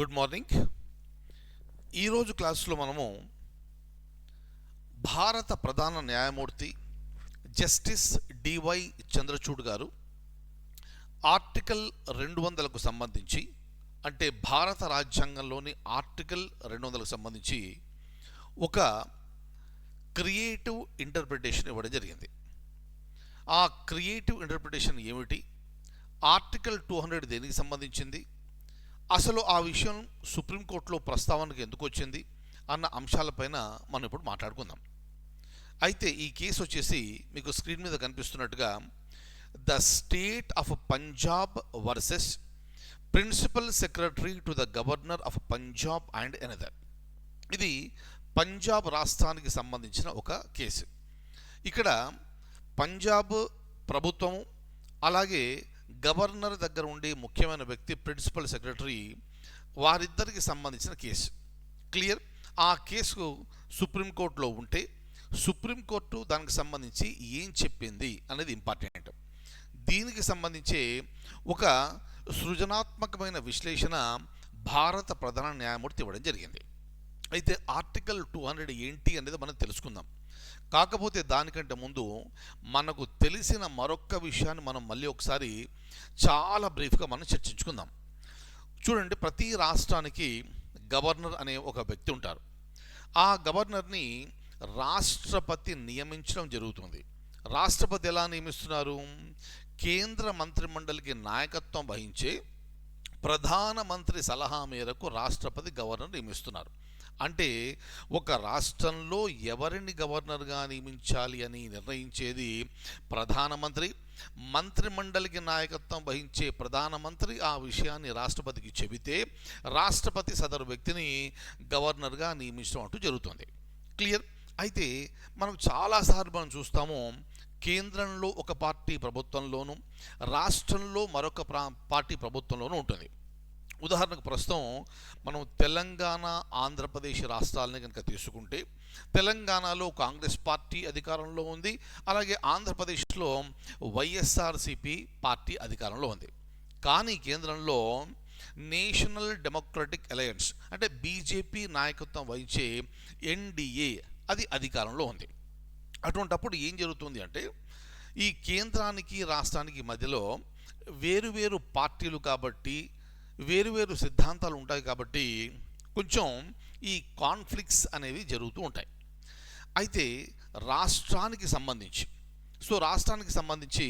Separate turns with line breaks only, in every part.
Good morning. ఈరోజు క్లాసులో మనము భారత ప్రధాన న్యాయమూర్తి జస్టిస్ డివై చంద్రచూడ్ గారు ఆర్టికల్ రెండు వందలకు సంబంధించి అంటే భారత రాజ్యాంగంలోని ఆర్టికల్ రెండు వందలకు సంబంధించి ఒక క్రియేటివ్ ఇంటర్ప్రిటేషన్ ఇవ్వడం జరిగింది. ఆ క్రియేటివ్ ఇంటర్ప్రిటేషన్ ఏమిటి? ఆర్టికల్ టూ హండ్రెడ్ దేనికి సంబంధించింది? అసలు ఆ విషయం సుప్రీంకోర్టులో ప్రస్తావనకు ఎందుకు వచ్చింది అన్న అంశాలపైన మనం ఇప్పుడు మాట్లాడుకుందాం. అయితే ఈ కేసు వచ్చేసి మీకు స్క్రీన్ మీద కనిపిస్తున్నట్టుగా the state of Punjab versus principal secretary to the governor of Punjab and another. ఇది పంజాబ్ రాష్ట్రానికి సంబంధించిన ఒక కేసు. ఇక్కడ పంజాబ్ ప్రభుత్వం అలాగే గవర్నర్ దగ్గర ఉండే ముఖ్యమైన వ్యక్తి ప్రిన్సిపల్ సెక్రటరీ వారిద్దరికి సంబంధించిన కేసు. క్లియర్? ఆ కేసు సుప్రీంకోర్టులో ఉంటే సుప్రీంకోర్టు దానికి సంబంధించి ఏం చెప్పింది అనేది ఇంపార్టెంట్. దీనికి సంబంధించి ఒక సృజనాత్మకమైన విశ్లేషణ భారత ప్రధాన న్యాయమూర్తి ఇవ్వడం జరిగింది. అయితే ఆర్టికల్ టూ హండ్రెడ్ ఏంటి అనేది మనం తెలుసుకుందాం. కాకపోతే దానికంటే ముందు మనకు తెలిసిన మరొక్క విషయాన్ని మనం మళ్ళీ ఒకసారి చాలా బ్రీఫ్గా మనం చర్చించుకుందాం. చూడండి ప్రతి రాష్ట్రానికి గవర్నర్ అనే ఒక వ్యక్తి ఉంటారు. ఆ గవర్నర్ని రాష్ట్రపతి నియమించడం జరుగుతుంది. రాష్ట్రపతి ఎలా నియమిస్తున్నారు? కేంద్ర మంత్రిమండలికి నాయకత్వం వహించే ప్రధానమంత్రి సలహా మేరకు రాష్ట్రపతి గవర్నర్ నియమిస్తున్నారు. అంటే ఒక రాష్ట్రంలో ఎవరిని గవర్నర్గా నియమించాలి అని నిర్ణయించేది ప్రధానమంత్రి మంత్రిమండలికి నాయకత్వం వహించే ప్రధానమంత్రి ఆ విషయాన్ని రాష్ట్రపతికి చెబితే రాష్ట్రపతి సదరు వ్యక్తిని గవర్నర్గా నియమించడం అంటూ జరుగుతుంది. క్లియర్? అయితే మనం చాలాసార్లు మనం చూస్తాము కేంద్రంలో ఒక పార్టీ ప్రభుత్వంలోనూ రాష్ట్రంలో మరొక పార్టీ ప్రభుత్వంలోనూ ఉంటుంది. ఉదాహరణకు ప్రస్తుతం మనం తెలంగాణ ఆంధ్రప్రదేశ్ రాష్ట్రాలని కనుక తీసుకుంటే తెలంగాణలో కాంగ్రెస్ పార్టీ అధికారంలో ఉంది అలాగే ఆంధ్రప్రదేశ్లో వైఎస్ఆర్సిపి పార్టీ అధికారంలో ఉంది. కానీ కేంద్రంలో నేషనల్ డెమోక్రటిక్ అలయన్స్ అంటే బీజేపీ నాయకత్వం వహించే ఎన్డీఏ అది అధికారంలో ఉంది. అటువంటప్పుడు ఏం జరుగుతుంది అంటే ఈ కేంద్రానికి రాష్ట్రానికి మధ్యలో వేరువేరు పార్టీలు కాబట్టి వేరువేరు సిద్ధాంతాలు ఉంటాయి కాబట్టి కొంచెం ఈ కాన్ఫ్లిక్ట్స్ అనేవి జరుగుతూ ఉంటాయి. అయితే రాష్ట్రానికి సంబంధించి సో రాష్ట్రానికి సంబంధించి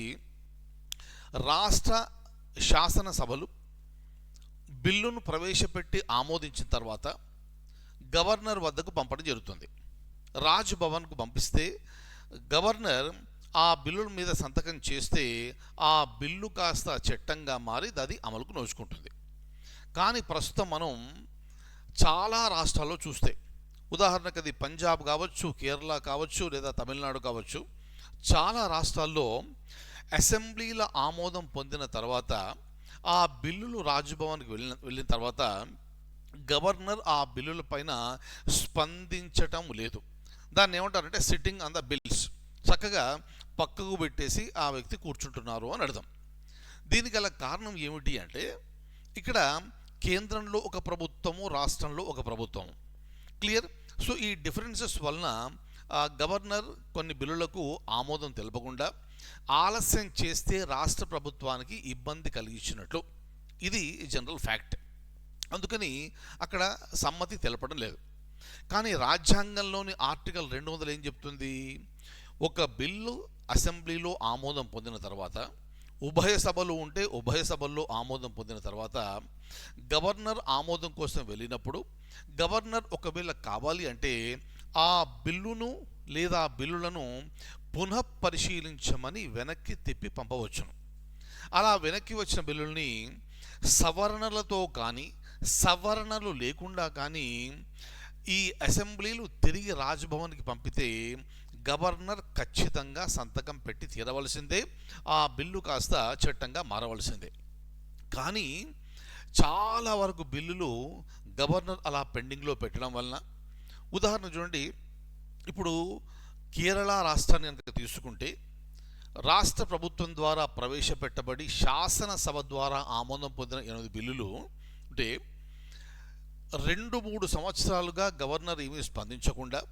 రాష్ట్ర శాసనసభలు బిల్లును ప్రవేశపెట్టి ఆమోదించిన తర్వాత గవర్నర్ వద్దకు పంపడం జరుగుతుంది. రాజ్ భవన్కు పంపిస్తే గవర్నర్ ఆ బిల్లుల మీద సంతకం చేస్తే ఆ బిల్లు కాస్త చట్టంగా మారి అది అమలుకు నోచుకుంటుంది. కానీ ప్రస్తుతం మనం చాలా రాష్ట్రాల్లో చూస్తే ఉదాహరణకు అది పంజాబ్ కావచ్చు కేరళ కావచ్చు లేదా తమిళనాడు కావచ్చు చాలా రాష్ట్రాల్లో అసెంబ్లీల ఆమోదం పొందిన తర్వాత ఆ బిల్లులు రాజ్భవన్కి వెళ్ళిన వెళ్ళిన తర్వాత గవర్నర్ ఆ బిల్లుల పైన స్పందించటం లేదు. దాన్ని ఏమంటారంటే సిట్టింగ్ ఆన్ ద బిల్స్ చక్కగా పక్కకు పెట్టేసి ఆ వ్యక్తి కూర్చుంటున్నారు అని అర్థం. దీనికి గల కారణం ఏమిటి అంటే ఇక్కడ కేంద్రంలో ఒక ప్రభుత్వము రాష్ట్రంలో ఒక ప్రభుత్వం క్లియర్ సో ఈ డిఫరెన్సెస్ వలన గవర్నర్ కొన్ని బిల్లులకు ఆమోదం తెలపకుండా ఆలస్యం చేస్తే రాష్ట్ర ప్రభుత్వానికి ఇబ్బంది కలిగించినట్లు. ఇది జనరల్ ఫ్యాక్ట్ అందుకని అక్కడ సమ్మతి తెలపడం లేదు. కానీ రాజ్యాంగంలోని ఆర్టికల్ రెండు వందలు ఏం చెప్తుంది? ఒక బిల్లు అసెంబ్లీలో ఆమోదం పొందిన తర్వాత ఉభయ సభలు ఉంటే ఉభయ సభల్లో ఆమోదం పొందిన తర్వాత గవర్నర్ ఆమోదం కోసం వెళ్ళినప్పుడు గవర్నర్ ఒకవేళ కావాలి అంటే ఆ బిల్లును లేదా బిల్లులను పునఃపరిశీలించమని వెనక్కి తిప్పి పంపవచ్చును. అలా వెనక్కి వచ్చిన బిల్లుల్ని సవరణలతో కానీ సవరణలు లేకుండా కానీ ఈ అసెంబ్లీలు తిరిగి రాజ్భవన్కి పంపితే గవర్నర్ ఖచ్చితంగా సంతకం పెట్టి తీరవలసిందే. ఆ బిల్లు కాస్త చట్టంగా మారవలసిందే. కానీ చాలా వరకు బిల్లులు గవర్నర్ అలా పెండింగ్లో పెట్టడం వలన ఉదాహరణ చూడండి. ఇప్పుడు కేరళ రాష్ట్రాన్ని కనుక తీసుకుంటే రాష్ట్ర ప్రభుత్వం ద్వారా ప్రవేశపెట్టబడి శాసనసభ ద్వారా ఆమోదం పొందిన ఎనిమిది బిల్లులు అంటే రెండు మూడు సంవత్సరాలుగా గవర్నర్ ఏమీ స్పందించకుండా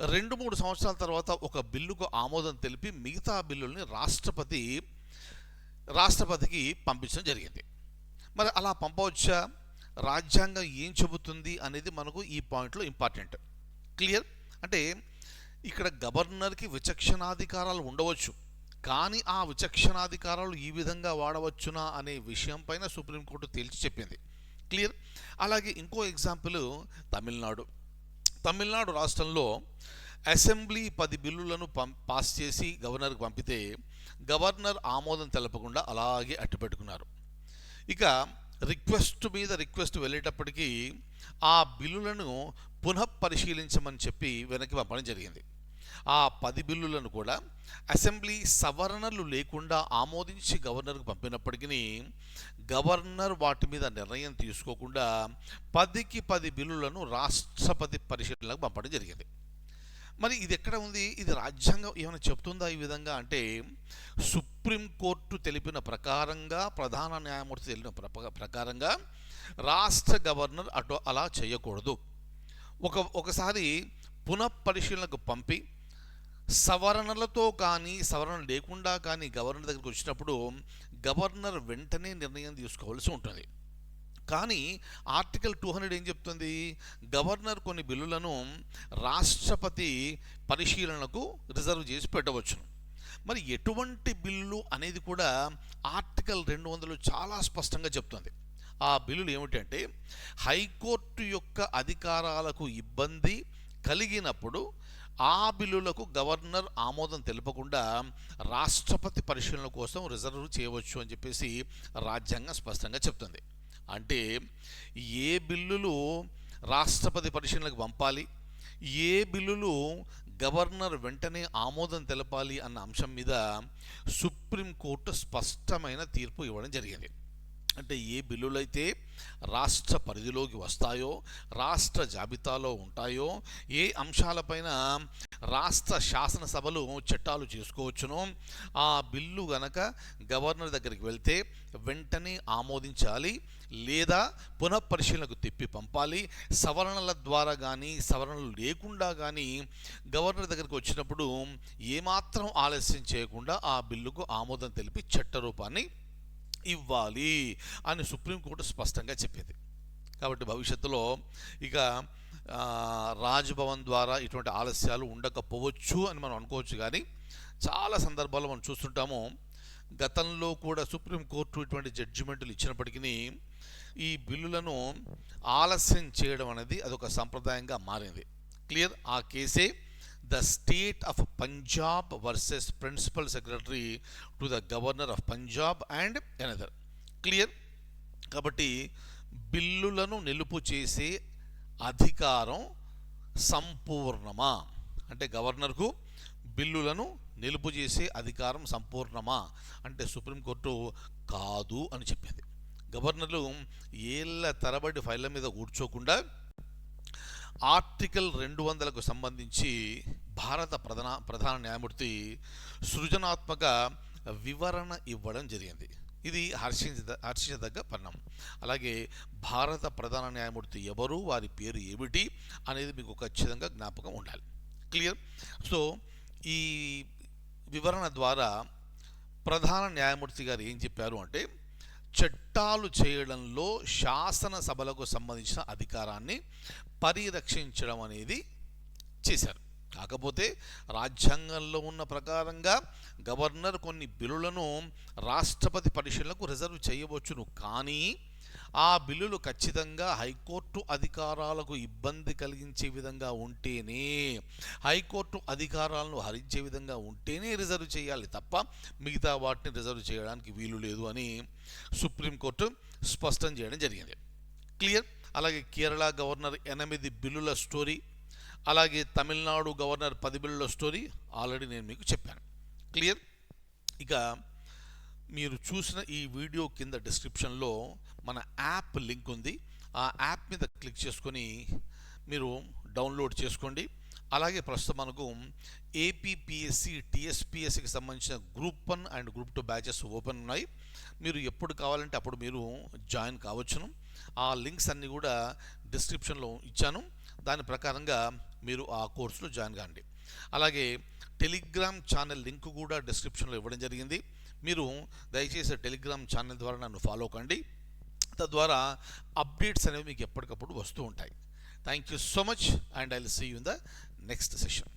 రెండు మూడు సంవత్సరాల తర్వాత ఒక బిల్లుకు ఆమోదం తెలిపి మిగతా బిల్లుల్ని రాష్ట్రపతి రాష్ట్రపతికి పంపించడం జరిగింది. మరి అలా పంపవచ్చా? రాజ్యాంగం ఏం చెబుతుంది అనేది మనకు ఈ పాయింట్లో ఇంపార్టెంట్. క్లియర్? అంటే ఇక్కడ గవర్నర్కి విచక్షణాధికారాలు ఉండవచ్చు. కానీ ఆ విచక్షణాధికారాలు ఈ విధంగా వాడవచ్చునా అనే విషయం పైన సుప్రీంకోర్టు తేల్చి చెప్పింది. క్లియర్? అలాగే ఇంకో ఎగ్జాంపుల్ తమిళనాడు. తమిళనాడు రాష్ట్రంలో అసెంబ్లీ పది బిల్లులను పం పాస్ చేసి గవర్నర్కి పంపితే గవర్నర్ ఆమోదం తెలపకుండా అలాగే అట్టిపెట్టుకున్నారు ఇక రిక్వెస్ట్ మీద రిక్వెస్ట్ వెళ్ళేటప్పటికీ ఆ బిల్లులను పునః పరిశీలించమని చెప్పి వెనక్కి పంపడం జరిగింది. ఆ పది బిల్లులను కూడా అసెంబ్లీ సవరణలు లేకుండా ఆమోదించి గవర్నర్కు పంపినప్పటికీ గవర్నర్ వాటి మీద నిర్ణయం తీసుకోకుండా పదికి పది బిల్లులను రాష్ట్రపతి పరిశీలనకు పంపడం జరిగింది. మరి ఇది ఎక్కడ ఉంది? ఇది రాజ్యాంగం ఏమైనా చెప్తుందా ఈ విధంగా? అంటే సుప్రీంకోర్టు తెలిపిన ప్రకారంగా ప్రధాన న్యాయమూర్తి తెలిపిన ప్రకారంగా రాష్ట్ర గవర్నర్ అటు అలా చేయకూడదు. ఒక ఒకసారి పునఃపరిశీలనకు పంపి సవరణలతో కానీ సవరణ లేకుండా కానీ గవర్నర్ దగ్గరికి వచ్చినప్పుడు గవర్నర్ వెంటనే నిర్ణయం తీసుకోవాల్సి ఉంటుంది. కానీ ఆర్టికల్ టూ హండ్రెడ్ ఏం చెప్తుంది? గవర్నర్ కొన్ని బిల్లులను రాష్ట్రపతి పరిశీలనకు రిజర్వ్ చేసి పెట్టవచ్చును. మరి ఎటువంటి బిల్లు అనేది కూడా ఆర్టికల్ రెండు వందలు చాలా స్పష్టంగా చెప్తుంది. ఆ బిల్లులు ఏమిటంటే హైకోర్టు యొక్క అధికారాలకు ఇబ్బంది కలిగినప్పుడు ఆ బిల్లులకు గవర్నర్ ఆమోదం తెలపకుండా రాష్ట్రపతి పరిశీలన కోసం రిజర్వ్ చేయవచ్చు అని చెప్పేసి రాజ్యాంగం స్పష్టంగా చెప్తుంది. అంటే ఏ బిల్లులు రాష్ట్రపతి పరిశీలనకు పంపాలి? ఏ బిల్లులు గవర్నర్ వెంటనే ఆమోదం తెలపాలి అన్న అంశం మీద సుప్రీంకోర్టు స్పష్టమైన తీర్పు ఇవ్వడం జరిగింది. అంటే ఏ బిల్లులైతే రాష్ట్ర పరిధిలోకి వస్తాయో రాష్ట్ర జాబితాలో ఉంటాయో ఏ అంశాలపైన రాష్ట్ర శాసనసభలు చట్టాలు చేసుకోవచ్చునో ఆ బిల్లు గనక గవర్నర్ దగ్గరికి వెళ్తే వెంటనే ఆమోదించాలి లేదా పునఃపరిశీలనకు తిప్పి పంపాలి సవరణల ద్వారా కానీ సవరణలు లేకుండా కానీ గవర్నర్ దగ్గరికి వచ్చినప్పుడు ఏమాత్రం ఆలస్యం చేయకుండా ఆ బిల్లుకు ఆమోదం తెలిపి చట్ట రూపాన్ని ఇవ్వాలి అని సుప్రీంకోర్టు స్పష్టంగా చెప్పింది. కాబట్టి భవిష్యత్తులో ఇక రాజ్భవన్ ద్వారా ఇటువంటి ఆలస్యాలు ఉండకపోవచ్చు అని మనం అనుకోవచ్చు కానీ చాలా సందర్భాల్లో మనం చూస్తుంటాము గతంలో కూడా సుప్రీంకోర్టు ఇటువంటి జడ్జిమెంట్లు ఇచ్చినప్పటికీ ఈ బిల్లులను ఆలస్యం చేయడం అనేది అదొక సంప్రదాయంగా మారింది. క్లియర్? ఆ కేసే the state of Punjab versus principal secretary to the governor of Punjab and another clear కాబట్టి బిల్లులను నిలుపు చేసే అధికారం సంపూర్ణమా అంటే గవర్నర్కు బిల్లులను నిలుపు చేసే అధికారం సంపూర్ణమా అంటే సుప్రీంకోర్టు కాదు అని చెప్పింది గవర్నర్లు ఏళ్ళ తరబడి ఫైళ్ళ మీద కూర్చోకుండా ఆర్టికల్ రెండు వందలకు సంబంధించి భారత ప్రధాన ప్రధాన న్యాయమూర్తి సృజనాత్మక వివరణ ఇవ్వడం జరిగింది. ఇది హర్షించ హర్షించదగ్గ పరిణామం అలాగే భారత ప్రధాన న్యాయమూర్తి ఎవరు వారి పేరు ఏమిటి అనేది మీకు ఖచ్చితంగా జ్ఞాపకం ఉండాలి. క్లియర్? సో ఈ వివరణ ద్వారా ప్రధాన న్యాయమూర్తి గారు ఏం చెప్పారు అంటే చట్టాలు చేయడంలో శాసనసభలకు సంబంధించిన అధికారాన్ని పరిరక్షించడం అనేది చేశారు. కాకపోతే రాజ్యాంగంలో ఉన్న ప్రకారంగా గవర్నర్ కొన్ని బిల్లులను రాష్ట్రపతి పరిశీలనకు రిజర్వ్ చేయవచ్చును. కానీ ఆ బిల్లులు ఖచ్చితంగా హైకోర్టు అధికారాలకు ఇబ్బంది కలిగించే విధంగా ఉంటేనే హైకోర్టు అధికారాలను హరించే విధంగా ఉంటేనే రిజర్వ్ చేయాలి తప్ప మిగతా వాటిని రిజర్వ్ చేయడానికి వీలు లేదు అని సుప్రీంకోర్టు స్పష్టం చేయడం జరిగింది. క్లియర్? అలాగే కేరళ గవర్నర్ ఎనిమిది బిల్లుల స్టోరీ అలాగే తమిళనాడు గవర్నర్ పదిబిళ్ళ స్టోరీ ఆల్రెడీ నేను మీకు చెప్పాను. క్లియర్? ఇక మీరు చూసిన ఈ వీడియో కింద డిస్క్రిప్షన్లో మన యాప్ లింక్ ఉంది. ఆ యాప్ మీద క్లిక్ చేసుకొని మీరు డౌన్లోడ్ చేసుకోండి. అలాగే ప్రస్తుతం మనకు ఏపీపీఎస్సి టీఎస్పీఎస్సికి సంబంధించిన group one and group two batches open ఉన్నాయి. మీరు ఎప్పుడు కావాలంటే అప్పుడు మీరు జాయిన్ కావచ్చును. ఆ లింక్స్ అన్నీ కూడా డిస్క్రిప్షన్లో ఇచ్చాను. దాని ప్రకారంగా మీరు ఆ కోర్సులో జాయిన్ కాండి. అలాగే టెలిగ్రామ్ ఛానల్ లింక్ కూడా డిస్క్రిప్షన్లో ఇవ్వడం జరిగింది. మీరు దయచేసి టెలిగ్రామ్ ఛానల్ ద్వారా నన్ను ఫాలో కండి. తద్వారా అప్డేట్స్ అనేవి మీకు ఎప్పటికప్పుడు వస్తూ ఉంటాయి. Thank you so much and I will see you in the next session.